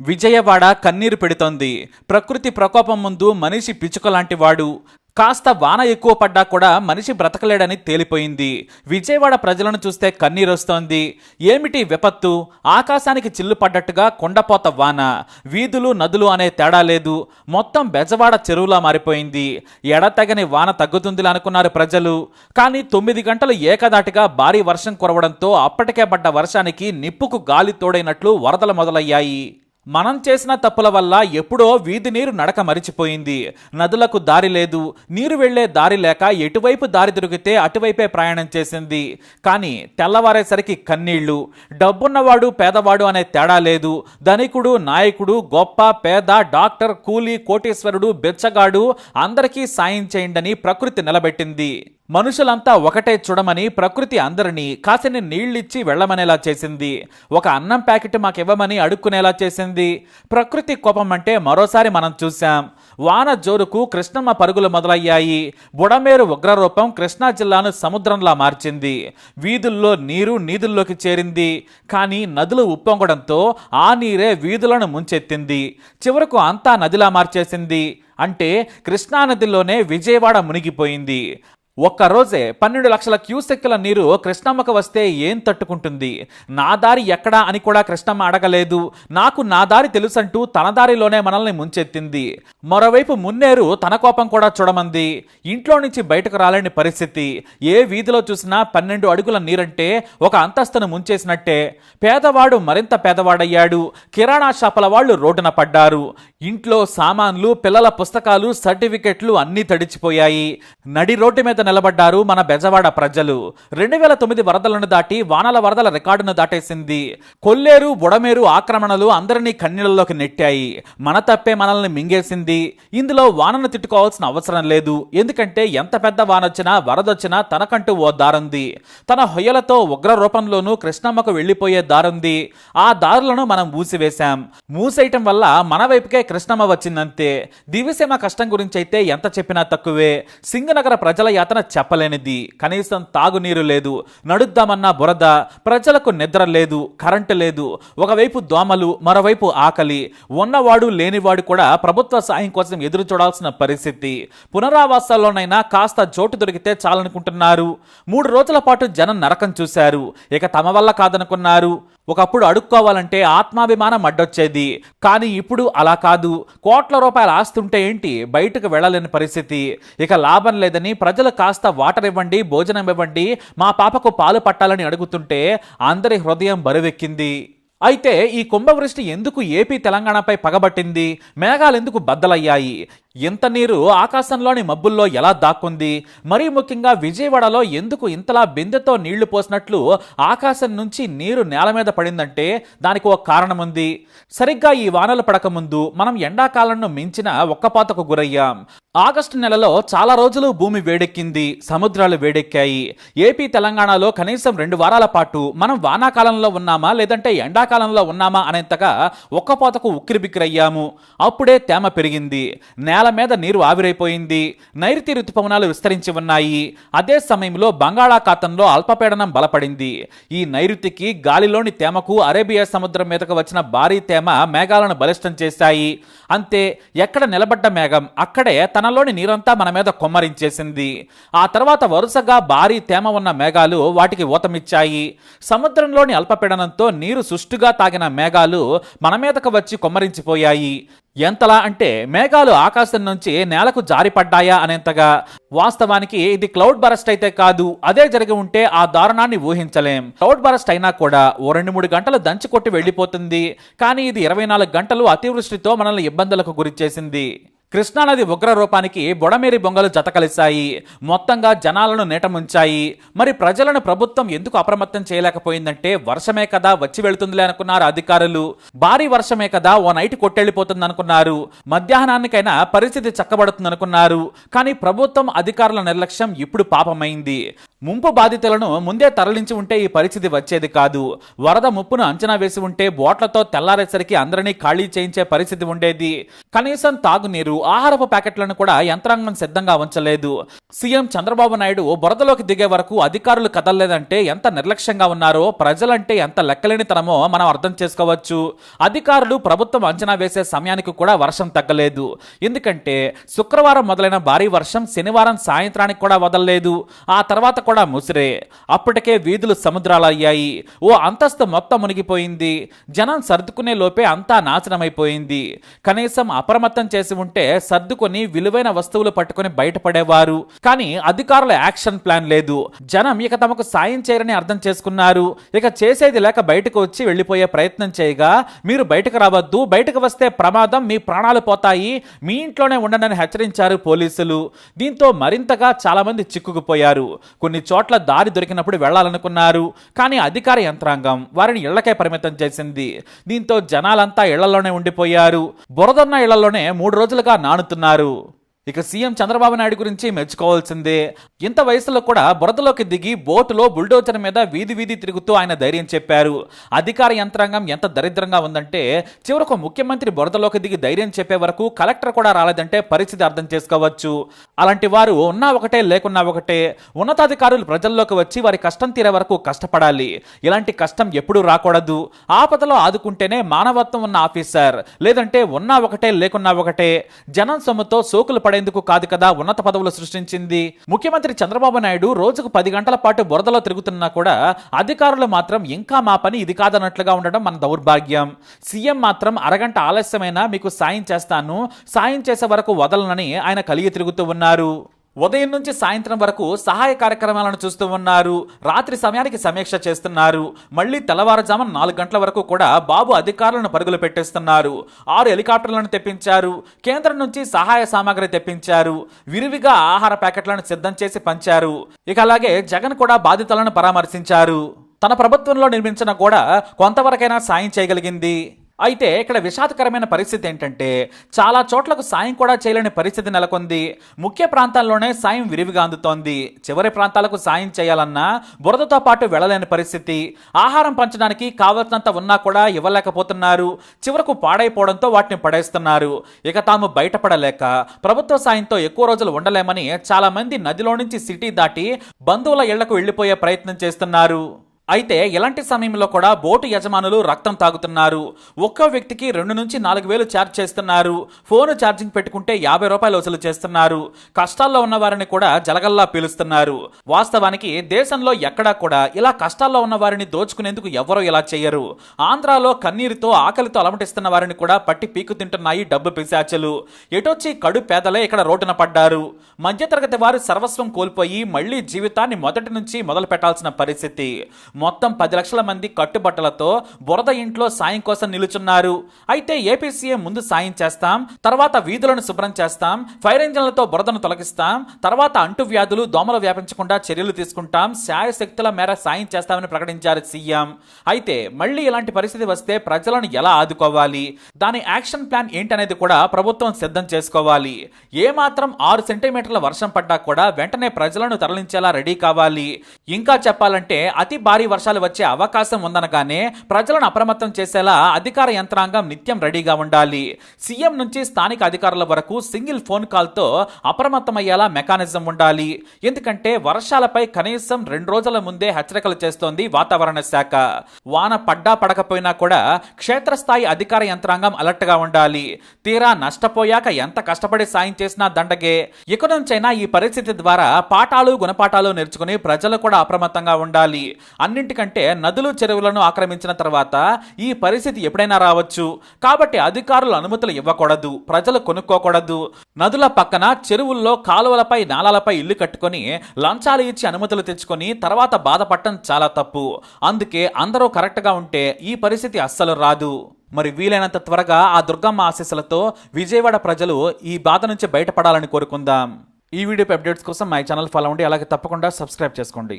విజయవాడ కన్నీరు పెడుతోంది. ప్రకృతి ప్రకోపం ముందు మనిషి పిచ్చుక కాస్త వాన ఎక్కువ పడ్డా కూడా మనిషి బ్రతకలేడని తేలిపోయింది. విజయవాడ ప్రజలను చూస్తే కన్నీరొస్తోంది. ఏమిటి విపత్తు? ఆకాశానికి చిల్లు పడ్డట్టుగా కొండపోత వాన. వీధులు నదులు అనే తేడా లేదు. మొత్తం బెజవాడ చెరువులా మారిపోయింది. ఎడతెగని వాన తగ్గుతుందిలా అనుకున్నారు ప్రజలు. కానీ తొమ్మిది గంటలు ఏకదాటిగా భారీ వర్షం కురవడంతో అప్పటికే పడ్డ వర్షానికి నిప్పుకు గాలి తోడైనట్లు వరదలు మొదలయ్యాయి. మనం చేసిన తప్పుల వల్ల ఎప్పుడో వీధి నీరు నడక మరిచిపోయింది. నదులకు దారి లేదు. నీరు వెళ్ళే దారి లేక ఎటువైపు దారి దొరికితే అటువైపే ప్రయాణం చేసింది. కానీ తెల్లవారేసరికి కన్నీళ్ళు. డబ్బున్నవాడు పేదవాడు అనే తేడా లేదు. ధనికుడు నాయకుడు గొప్ప పేద డాక్టర్ కూలీ కోటీశ్వరుడు బెచ్చగాడు అందరికీ సాయం చేయండని ప్రకృతి నిలబెట్టింది. మనుషులంతా ఒకటే చూడమని ప్రకృతి అందరినీ కాసిని నీళ్ళిచ్చి వెళ్ళమనేలా చేసింది. ఒక అన్నం ప్యాకెట్ మాకివ్వమని అడుక్కునేలా చేసింది. ప్రకృతి కోపం అంటే మరోసారి మనం చూశాం. వాన జోరుకు కృష్ణమ్మ పరుగులు మొదలయ్యాయి. బుడమేరు ఉగ్రరూపం కృష్ణా జిల్లాను సముద్రంలా మార్చింది. వీధుల్లో నీరు నీధుల్లోకి చేరింది. కానీ నదులు ఉప్పొంగడంతో ఆ నీరే వీధులను ముంచెత్తింది. చివరకు అంతా నదిలా మార్చేసింది. అంటే కృష్ణానదిలోనే విజయవాడ మునిగిపోయింది. ఒక్కరోజే పన్నెండు లక్షల క్యూసెక్కుల నీరు కృష్ణమ్మకు వస్తే ఏం తట్టుకుంటుంది? నా దారి ఎక్కడా అని కూడా కృష్ణమ్మ అడగలేదు. నాకు నా దారి తెలుసంటూ తన దారిలోనే మనల్ని ముంచెత్తింది. మరోవైపు మున్నేరు తన కోపం కూడా చూడమంది. ఇంట్లో నుంచి బయటకు రాలేని పరిస్థితి. ఏ వీధిలో చూసినా పన్నెండు అడుగుల నీరంటే ఒక అంతస్తును ముంచేసినట్టే. పేదవాడు మరింత పేదవాడయ్యాడు. కిరాణా షాపుల వాళ్ళు రోడ్డున పడ్డారు. ఇంట్లో సామాన్లు పిల్లల పుస్తకాలు సర్టిఫికెట్లు అన్నీ తడిచిపోయాయి. నడి రోడ్డు మీద నిలబడ్డారు మన బెజవాడ ప్రజలు. రెండు వేల తొమ్మిది వరదలను దాటి వానల వరదల రికార్డును దాటేసింది. కొల్లేరు బుడమేరు ఆక్రమణలు అందరినీ కన్నీళ్ళలోకి నెట్టాయి. మన తప్పే మనల్ని మింగేసింది. ఇందులో వానను తిట్టుకోవాల్సిన అవసరం లేదు. ఎందుకంటే ఎంత పెద్ద వానొచ్చినా వరదొచ్చినా తనకంటూ ఓ దారుంది. తన హొయ్యలతో ఉగ్ర రూపంలోనూ కృష్ణమ్మకు వెళ్ళిపోయే దారుంది. ఆ దారులను మనం మూసివేశాం. మూసేయటం వల్ల మన వైపుకే కృష్ణమ్మ వచ్చిందంతే. దివ్యసీమ కష్టం గురించి అయితే ఎంత చెప్పినా తక్కువే. సింగనగర ప్రజల యాత్ర యాతన చెప్పలేనిది. కనీసం తాగునీరు లేదు. నడుద్దామన్నా బురద ప్రజలకు నిద్ర లేదు కరెంటు లేదు. ఒకవైపు దోమలు మరోవైపు ఆకలి. ఉన్నవాడు లేనివాడు కూడా ప్రభుత్వ సాయం కోసం ఎదురు చూడాల్సిన పరిస్థితి. పునరావాసాల్లోనైనా కాస్త చోటు దొరికితే చాలనుకుంటున్నారు. మూడు రోజుల పాటు జనం నరకం చూశారు. ఇక తమ వల్ల కాదనుకున్నారు. ఒకప్పుడు అడుక్కోవాలంటే ఆత్మాభిమానం అడ్డొచ్చేది. కానీ ఇప్పుడు అలా కాదు. కోట్ల రూపాయలు ఆస్తుంటే ఏంటి? బయటకు వెళ్ళలేని పరిస్థితి. ఇక లాభం లేదని ప్రజలు కాస్త వాటర్ ఇవ్వండి భోజనం ఇవ్వండి మా పాపకు పాలు పట్టాలని అడుగుతుంటే అందరి హృదయం బరువెక్కింది. అయితే ఈ కుంభవృష్టి ఎందుకు ఏపీ తెలంగాణపై పగబట్టింది? మేఘాలు ఎందుకు బద్దలయ్యాయి? ఇంత నీరు ఆకాశంలోని మబ్బుల్లో ఎలా దాక్కుంది? మరీ ముఖ్యంగా విజయవాడలో ఎందుకు ఇంతలా బిందెతో నీళ్ళు పోసినట్లు ఆకాశం నుంచి నీరు నేల మీద పడిందంటే దానికి ఒక కారణం ఉంది సరిగ్గా ఈ వానలు పడకముందు మనం ఎండాకాలంను మించిన ఒక్కపాతకు గురయ్యాం. ఆగస్టు నెలలో చాలా రోజులు భూమి వేడెక్కింది సముద్రాలు వేడెక్కాయి. ఏపీ తెలంగాణలో కనీసం రెండు వారాల పాటు మనం వానాకాలంలో ఉన్నామా లేదంటే ఎండాకాలంలో ఉన్నామా అనేంతగా ఒక్కపోతకు ఉక్కిరిబిక్కిరయ్యాము. అప్పుడే తేమ పెరిగింది. నేల మీద నీరు ఆవిరైపోయింది. నైరుతి ఋతుపవనాలు విస్తరించి ఉన్నాయి. అదే సమయంలో బంగాళాఖాతంలో అల్పపీడనం బలపడింది. ఈ నైరుతికి గాలిలోని తేమకు అరేబియా సముద్రం మీదకు వచ్చిన భారీ తేమ మేఘాలను బలిష్టం చేశాయి. అంతే ఎక్కడ నిలబడ్డ మేఘం అక్కడే తనలోని నీరంతా మన మీద కొమ్మరించేసింది. ఆ తర్వాత వరుసగా భారీ తేమ ఉన్న మేఘాలు వాటికి ఊతమిచ్చాయి. సముద్రంలోని అల్పపీడనంతో నీరు సుష్టుగా తాగిన మేఘాలు మన మీదకు వచ్చి కొమ్మరించిపోయాయి. ఎంతలా అంటే మేఘాలు ఆకాశం నుంచి నేలకు జారిపడ్డాయా అనేంతగా. వాస్తవానికి ఇది క్లౌడ్ బరస్ట్ అయితే కాదు అదే జరిగి ఉంటే ఆ దారుణాన్ని ఊహించలేం. క్లౌడ్ బరస్ట్ అయినా కూడా ఓ రెండు మూడు గంటలు దంచి కొట్టి వెళ్ళిపోతుంది కానీ ఇది ఇరవై నాలుగు గంటలు అతివృష్టితో మనల్ని ఇబ్బందులకు గురి చేసింది కృష్ణానది ఉగ్ర రూపానికి బొడమేరి బొంగలు జతకలిశాయి మొత్తంగా జనాలను నేటముంచాయి మరి ప్రజలను ప్రభుత్వం ఎందుకు అప్రమత్తం చేయలేకపోయిందంటే వర్షమే కదా వచ్చి వెళుతుందిలే అనుకున్నారు అధికారులు. భారీ వర్షమే కదా ఓ నైట్ కొట్టెళ్ళిపోతుంది అనుకున్నారు మధ్యాహ్నానికైనా పరిస్థితి చక్కబడుతుంది అనుకున్నారు కానీ ప్రభుత్వం అధికారుల నిర్లక్ష్యం ఇప్పుడు పాపమైంది. ముంపు బాధితులను ముందే తరలించి ఉంటే ఈ పరిస్థితి వచ్చేది కాదు. వరద ముప్పును అంచనా వేసి ఉంటే బోట్లతో తెల్లారేసరికి అందరినీ ఖాళీ చేయించే పరిస్థితి ఉండేది. కనీసం తాగునీరు ఆహారపు ప్యాకెట్లను కూడా యంత్రాంగం సిద్ధంగా ఉంచలేదు. సీఎం చంద్రబాబు నాయుడు బురదలోకి దిగే వరకు అధికారులు కదలలేదంటే ఎంత నిర్లక్ష్యంగా ఉన్నారో ప్రజలంటే ఎంత లెక్కలేనితనమో మనం అర్థం చేసుకోవచ్చు. అధికారులు ప్రభుత్వం అంచనా వేసే సమయానికి కూడా వర్షం తగ్గలేదు. ఎందుకంటే శుక్రవారం మొదలైన భారీ వర్షం శనివారం సాయంత్రానికి కూడా వదలలేదు. ఆ తర్వాత కూడా ముసిరే. అప్పటికే వీధులు సముద్రాలు అయ్యాయి ఓ అంతస్తు మొత్తం మునిగిపోయింది. జనం సర్దుకునే లోపే అంతా నాశనమైపోయింది. కనీసం అప్రమత్తం చేసి ఉంటే సర్దుకొని విలువైన వస్తువులు పట్టుకొని బయటపడేవారు. కానీ అధికారుల యాక్షన్ ప్లాన్ లేదు. జనం ఇక తమకు సాయం చేయరని అర్థం చేసుకున్నారు. ఇక చేసేది లేక బయటకు వచ్చి వెళ్ళిపోయే ప్రయత్నం చేయగా మీరు బయటకు రావద్దు బయటకు వస్తే ప్రమాదం మీ ప్రాణాలు పోతాయి మీ ఇంట్లోనే ఉండనని హెచ్చరించారు పోలీసులు. దీంతో మరింతగా చాలా మంది చిక్కుకుపోయారు. కొన్ని చోట్ల దారి దొరికినప్పుడు వెళ్ళాలనుకున్నారు కానీ అధికార యంత్రాంగం వారిని ఇళ్ళకే పరిమితం చేసింది. దీంతో జనాలంతా ఇళ్ళలోనే ఉండిపోయారు. బురదన్న ఇళ్ళలోనే మూడు రోజులుగా నానుతున్నారు. ఇక సీఎం చంద్రబాబు నాయుడు గురించి మెచ్చుకోవాల్సిందే. ఇంత వయసులో కూడా బురదలోకి దిగి బోటులో బుల్డోజర్ మీద వీధి వీధి తిరుగుతూ ఆయన ధైర్యం చెప్పారు. అధికార యంత్రాంగం ఎంత దరిద్రంగా ఉందంటే చివరకు ముఖ్యమంత్రి బురదలోకి దిగి ధైర్యం చెప్పే వరకు కలెక్టర్ కూడా రాలేదంటే పరిస్థితి అర్థం చేసుకోవచ్చు. అలాంటి వారు ఉన్నా ఒకటే లేకున్నా ఒకటే. ఉన్నతాధికారులు ప్రజల్లోకి వచ్చి వారి కష్టం తీరే వరకు కష్టపడాలి. ఇలాంటి కష్టం ఎప్పుడూ రాకూడదు. ఆపదలో ఆదుకుంటేనే మానవత్వం ఉన్న ఆఫీసర్. లేదంటే ఉన్నా ఒకటే లేకున్నా ఒకటే. జనం సొమ్ముతో సోకులు పడేందుకు కాదు కదా ఉన్నత పదవులు సృష్టించింది. ముఖ్యమంత్రి చంద్రబాబు నాయుడు రోజుకు పది గంటల పాటు బురదలో తిరుగుతున్నా కూడా అధికారులు మాత్రం ఇంకా మా పని ఇది కాదన్నట్లుగా ఉండడం మన దౌర్భాగ్యం. సీఎం మాత్రం అరగంట ఆలస్యమైనా మీకు సాయం చేస్తాను సాయం చేసే వరకు వదలనని ఆయన కలిగి తిరుగుతూ ఉన్నారు. ఉదయం నుంచి సాయంత్రం వరకు సహాయ కార్యక్రమాలను చూస్తూ ఉన్నారు. రాత్రి సమయానికి సమీక్ష చేస్తున్నారు. మళ్ళీ తెల్లవారుజామున నాలుగు గంటల వరకు కూడా బాబు అధికారులను పరుగులు పెట్టేస్తున్నారు. ఆరు హెలికాప్టర్లను తెప్పించారు. కేంద్రం నుంచి సహాయ సామాగ్రి తెప్పించారు. విరివిగా ఆహార ప్యాకెట్లను సిద్ధం చేసి పంచారు. ఇక అలాగే జగన్ కూడా బాధితులను పరామర్శించారు. తన ప్రభుత్వంలో నిర్మించిన కూడా కొంతవరకైనా సాయం చేయగలిగింది. అయితే ఇక్కడ విషాదకరమైన పరిస్థితి ఏంటంటే చాలా చోట్లకు సాయం కూడా చేయలేని పరిస్థితి నెలకొంది. ముఖ్య ప్రాంతాల్లోనే సాయం విరివిగా అందుతోంది. చివరి ప్రాంతాలకు సాయం చేయాలన్నా బురదతో పాటు వెళ్ళలేని పరిస్థితి. ఆహారం పంచడానికి కావలసినంత ఉన్నా కూడా ఇవ్వలేకపోతున్నారు. చివరకు పాడైపోవడంతో వాటిని పడేస్తున్నారు. ఇక తాము బయటపడలేక ప్రభుత్వ సాయంతో ఎక్కువ రోజులు ఉండలేమని చాలా మంది నదిలో నుంచి సిటీ దాటి బంధువుల ఇళ్ళకు వెళ్ళిపోయే ప్రయత్నం చేస్తున్నారు. అయితే ఇలాంటి సమయంలో కూడా బోటు యజమానులు రక్తం తాగుతున్నారు? ఒక్కో వ్యక్తికి రెండు నుంచి నాలుగు వేలు ఛార్జ్ చేస్తున్నారు. ఫోన్ ఛార్జింగ్ పెట్టుకుంటే యాభై రూపాయలు వసూలు చేస్తున్నారు. కష్టాల్లో ఉన్న వారిని కూడా జలగల్లా పీలుస్తున్నారు. వాస్తవానికి దేశంలో ఎక్కడా కూడా ఇలా కష్టాల్లో ఉన్న వారిని దోచుకునేందుకు ఎవరో ఇలా చేయరు. ఆంధ్రాలో కన్నీరుతో ఆకలితో అలమటిస్తున్న వారిని కూడా పట్టి పీకు తింటున్నాయి డబ్బు పిశాచులు. ఎటొచ్చి కడు పేదలే ఇక్కడ రోడ్డున పడ్డారు? మధ్యతరగతి వారు సర్వస్వం కోల్పోయి మళ్ళీ జీవితాన్ని మొదటి నుంచి మొదలు పెట్టాల్సిన పరిస్థితి. మొత్తం పది లక్షల మంది కట్టుబట్టలతో బురద ఇంట్లో సాయం కోసం నిలుచున్నారు. అయితే ఏపీ సీఎం ముందు సాయం చేస్తాం తర్వాత వీధులను శుభ్రం చేస్తాం ఫైర్ ఇంజన్లతో బురదను తొలగిస్తాం తర్వాత అంటువ్యాధులు దోమలు వ్యాపించకుండా చర్యలు తీసుకుంటాం శాయశక్తుల మేర సాయం చేస్తామని ప్రకటించారు సీఎం. అయితే మళ్ళీ ఇలాంటి పరిస్థితి వస్తే ప్రజలను ఎలా ఆదుకోవాలి? దాని యాక్షన్ ప్లాన్ ఏంటనేది కూడా ప్రభుత్వం సిద్ధం చేసుకోవాలి. ఏమాత్రం ఆరు సెంటీమీటర్ల వర్షం పడ్డా కూడా వెంటనే ప్రజలను తరలించేలా రెడీ కావాలి. ఇంకా చెప్పాలంటే అతి భారీ వర్షాలు వచ్చే అవకాశం ఉందనగానే ప్రజలను అప్రమత్తం చేసేలా అధికార యంత్రాంగం నిత్యం రెడీగా ఉండాలి. సీఎం నుంచి స్థానిక అధికారుల వరకు సింగిల్ ఫోన్ కాల్తో అప్రమత్తమయ్యేలా మెకానిజం ఉండాలి. ఎందుకంటే వర్షాలపై కనీసం రెండు రోజుల ముందే హెచ్చరికలు చేస్తోంది వాతావరణ శాఖ. వాన పడ్డా పడకపోయినా కూడా క్షేత్రస్థాయి అధికార యంత్రాంగం అలర్ట్గా ఉండాలి. తీరా నష్టపోయాక ఎంత కష్టపడి సాయం చేసినా దండగే. ఇక నుంచైనా ఈ పరిస్థితి ద్వారా పాఠాలు గుణపాఠాలు నేర్చుకుని ప్రజలు కూడా అప్రమత్తంగా ఉండాలి. అన్నింటికంటే నదులు చెరువులను ఆక్రమించిన తర్వాత ఈ పరిస్థితి ఎప్పుడైనా రావచ్చు. కాబట్టి అధికారులు అనుమతులు ఇవ్వకూడదు ప్రజలు కొనుక్కోకూడదు. నదుల పక్కన చెరువుల్లో కాలువలపై నాలాలపై ఇల్లు కట్టుకొని లంచాలు ఇచ్చి అనుమతులు తెచ్చుకొని తర్వాత బాధపడటం చాలా తప్పు. అందుకే అందరూ కరెక్ట్గా ఉంటే ఈ పరిస్థితి అస్సలు రాదు. మరి వీలైనంత త్వరగా ఆ దుర్గమ్మ ఆశీస్సులతో విజయవాడ ప్రజలు ఈ బాధ నుంచి బయటపడాలని కోరుకుందాం. ఈ వీడియో అప్డేట్స్ కోసం మై ఛానల్ ఫాలో అవ్వండి. అలాగే తప్పకుండా సబ్స్క్రైబ్ చేసుకోండి.